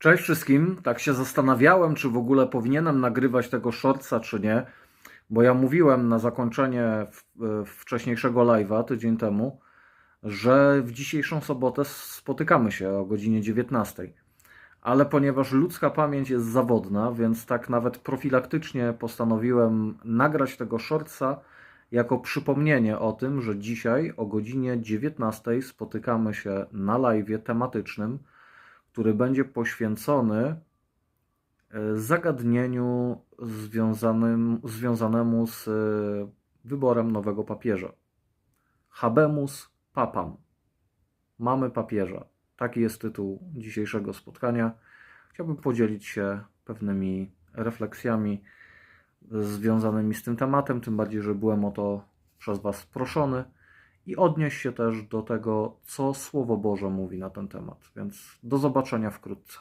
Cześć wszystkim. Tak się zastanawiałem, czy w ogóle powinienem nagrywać tego shortsa, czy nie, bo ja mówiłem na zakończenie w- wcześniejszego live'a tydzień temu, że w dzisiejszą sobotę spotykamy się o godzinie 19. Ale ponieważ ludzka pamięć jest zawodna, więc tak nawet profilaktycznie postanowiłem nagrać tego shortsa jako przypomnienie o tym, że dzisiaj o godzinie 19 spotykamy się na live'ie tematycznym, który będzie poświęcony e, zagadnieniu związanym, związanemu z e, wyborem nowego papieża. Habemus papam. Mamy papieża. Taki jest tytuł dzisiejszego spotkania. Chciałbym podzielić się pewnymi refleksjami związanymi z tym tematem, tym bardziej, że byłem o to przez Was proszony i odnieść się też do tego, co Słowo Boże mówi na ten temat. Więc do zobaczenia wkrótce.